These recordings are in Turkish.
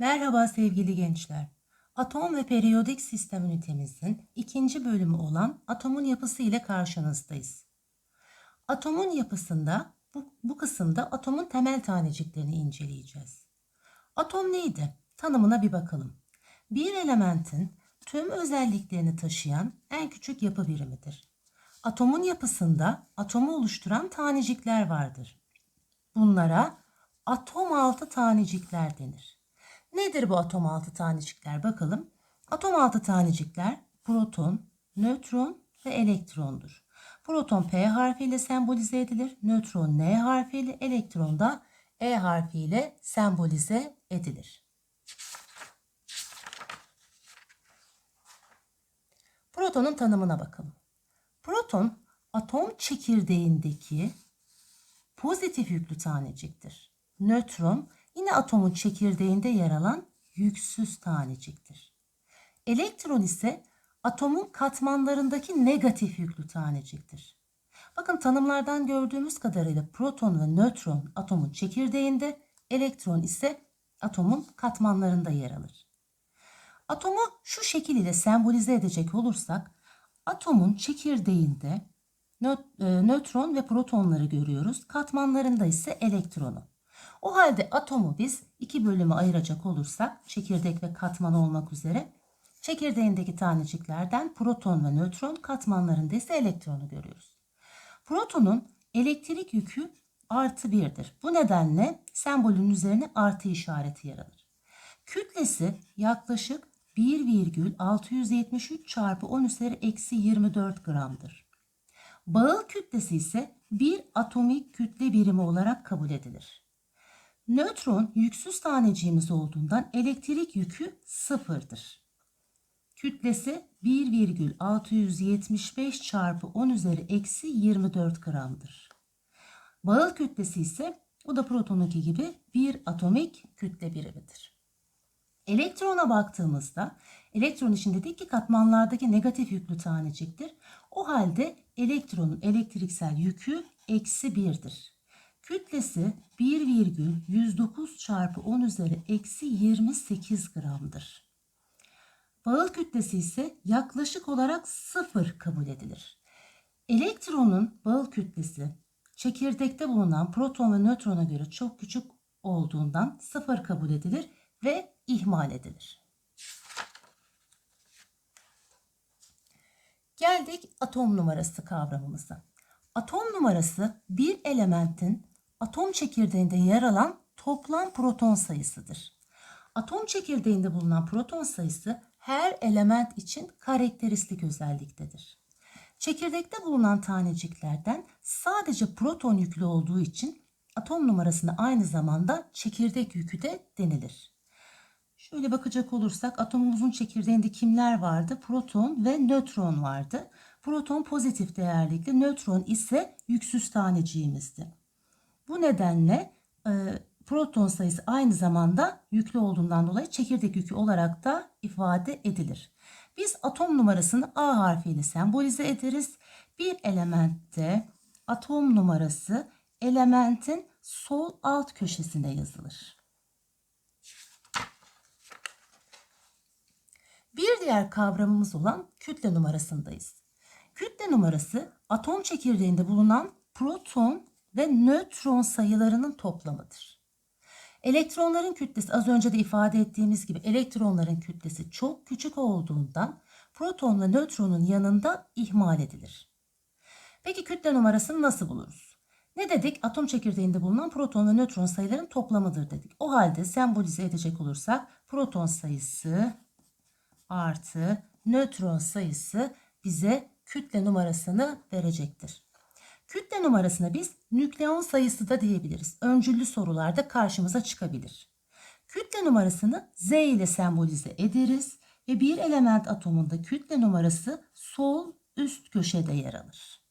Merhaba sevgili gençler. Atom ve periyodik sistem ünitemizin ikinci bölümü olan atomun yapısı ile karşınızdayız. Atomun yapısında bu, bu kısımda atomun temel taneciklerini inceleyeceğiz. Atom neydi? Tanımına bir bakalım. Bir elementin tüm özelliklerini taşıyan en küçük yapı birimidir. Atomun yapısında atomu oluşturan tanecikler vardır. Bunlara atom altı tanecikler denir. Nedir bu atom altı tanecikler bakalım. Atom altı tanecikler proton, nötron ve elektrondur. Proton P harfiyle sembolize edilir. Nötron N harfiyle, elektron da E harfiyle sembolize edilir. Protonun tanımına bakalım. Proton atom çekirdeğindeki pozitif yüklü taneciktir. Nötron yine atomun çekirdeğinde yer alan yüksüz taneciktir. Elektron ise atomun katmanlarındaki negatif yüklü taneciktir. Bakın tanımlardan gördüğümüz kadarıyla proton ve nötron atomun çekirdeğinde, elektron ise atomun katmanlarında yer alır. Atomu şu şekil ile sembolize edecek olursak, atomun çekirdeğinde e, nötron ve protonları görüyoruz. Katmanlarında ise elektronu. O halde atomu biz iki bölüme ayıracak olursak çekirdek ve katman olmak üzere çekirdeğindeki taneciklerden proton ve nötron katmanlarında ise elektronu görüyoruz. Protonun elektrik yükü artı birdir. Bu nedenle sembolün üzerine artı işareti yer alır. Kütlesi yaklaşık 1,673 çarpı 10 üzeri eksi 24 gramdır. Bağıl kütlesi ise bir atomik kütle birimi olarak kabul edilir. Nötron yüksüz taneciğimiz olduğundan elektrik yükü sıfırdır. Kütlesi 1,675 çarpı 10 üzeri eksi 24 gramdır. Bağıl kütlesi ise o da protonunki gibi bir atomik kütle birimidir. Elektrona baktığımızda elektron için dedik ki katmanlardaki negatif yüklü taneciktir. O halde elektronun elektriksel yükü eksi 1'dir. Kütlesi 1,109 çarpı 10 üzeri eksi 28 gramdır. Bağıl kütlesi ise yaklaşık olarak 0 kabul edilir. Elektronun bağıl kütlesi çekirdekte bulunan proton ve nötrona göre çok küçük olduğundan 0 kabul edilir ve ihmal edilir. Geldik atom numarası kavramımıza. Atom numarası bir elementin atom çekirdeğinde yer alan toplam proton sayısıdır. Atom çekirdeğinde bulunan proton sayısı her element için karakteristik özelliktedir. Çekirdekte bulunan taneciklerden sadece proton yüklü olduğu için atom numarasına aynı zamanda çekirdek yükü de denilir. Şöyle bakacak olursak atomumuzun çekirdeğinde kimler vardı? Proton ve nötron vardı. Proton pozitif değerlikli, nötron ise yüksüz taneciğimizdi. Bu nedenle e, proton sayısı aynı zamanda yüklü olduğundan dolayı çekirdek yükü olarak da ifade edilir. Biz atom numarasını A harfiyle sembolize ederiz. Bir elementte atom numarası elementin sol alt köşesinde yazılır. Bir diğer kavramımız olan kütle numarasındayız. Kütle numarası atom çekirdeğinde bulunan proton ve nötron sayılarının toplamıdır. Elektronların kütlesi az önce de ifade ettiğimiz gibi elektronların kütlesi çok küçük olduğundan proton ve nötronun yanında ihmal edilir. Peki kütle numarasını nasıl buluruz? Ne dedik? Atom çekirdeğinde bulunan proton ve nötron sayılarının toplamıdır dedik. O halde sembolize edecek olursak proton sayısı artı nötron sayısı bize kütle numarasını verecektir. Kütle numarasına biz nükleon sayısı da diyebiliriz. Öncüllü sorularda karşımıza çıkabilir. Kütle numarasını Z ile sembolize ederiz ve bir element atomunda kütle numarası sol üst köşede yer alır.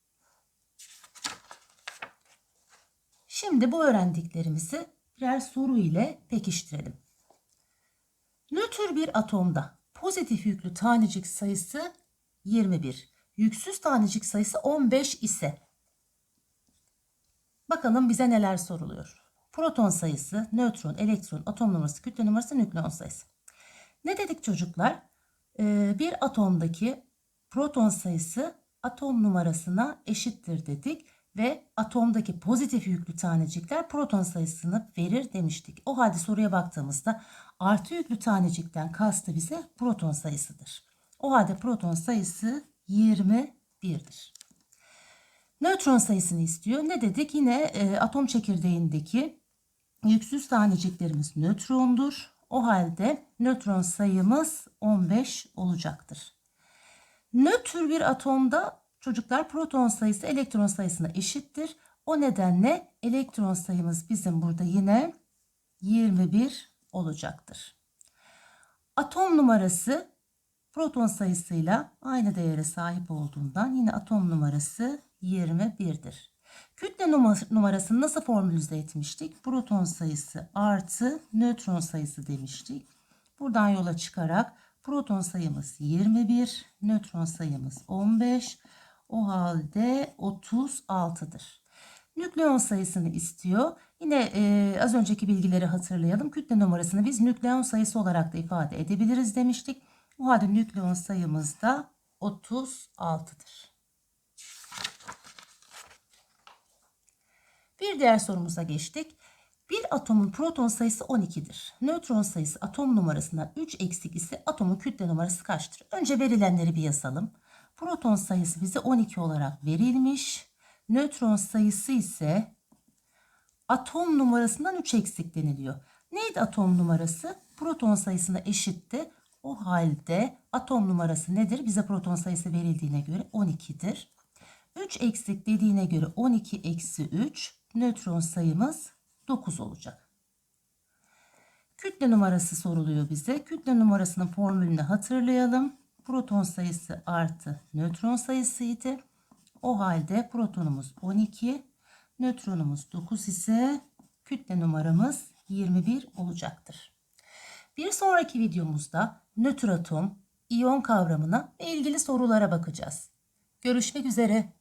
Şimdi bu öğrendiklerimizi birer soru ile pekiştirelim. Nötr bir atomda pozitif yüklü tanecik sayısı 21, yüksüz tanecik sayısı 15 ise bakalım bize neler soruluyor. proton sayısı, nötron, elektron, atom numarası, kütle numarası, nükleon sayısı. Ne dedik çocuklar? Ee, bir atomdaki proton sayısı atom numarasına eşittir dedik ve atomdaki pozitif yüklü tanecikler proton sayısını verir demiştik. O halde soruya baktığımızda artı yüklü tanecikten kastı bize proton sayısıdır. O halde proton sayısı 21'dir. Nötron sayısını istiyor. Ne dedik? Yine e, atom çekirdeğindeki yüksüz taneciklerimiz nötrondur. O halde nötron sayımız 15 olacaktır. Nötr bir atomda çocuklar proton sayısı elektron sayısına eşittir. O nedenle elektron sayımız bizim burada yine 21 olacaktır. Atom numarası proton sayısıyla aynı değere sahip olduğundan yine atom numarası 21'dir. Kütle numa- numarasını nasıl formülize etmiştik? Proton sayısı artı nötron sayısı demiştik. Buradan yola çıkarak proton sayımız 21, nötron sayımız 15. O halde 36'dır. Nükleon sayısını istiyor. Yine e, az önceki bilgileri hatırlayalım. Kütle numarasını biz nükleon sayısı olarak da ifade edebiliriz demiştik. O halde nükleon sayımız da 36'dır. Bir diğer sorumuza geçtik. Bir atomun proton sayısı 12'dir. Nötron sayısı atom numarasından 3 eksik ise atomun kütle numarası kaçtır? Önce verilenleri bir yazalım. Proton sayısı bize 12 olarak verilmiş. Nötron sayısı ise atom numarasından 3 eksik deniliyor. Neydi atom numarası? Proton sayısına eşitti. O halde atom numarası nedir? Bize proton sayısı verildiğine göre 12'dir. 3 eksik dediğine göre 12 eksi 3 nötron sayımız 9 olacak. Kütle numarası soruluyor bize. Kütle numarasının formülünü hatırlayalım. Proton sayısı artı nötron sayısıydı. O halde protonumuz 12, nötronumuz 9 ise kütle numaramız 21 olacaktır. Bir sonraki videomuzda nötr atom, iyon kavramına ve ilgili sorulara bakacağız. Görüşmek üzere.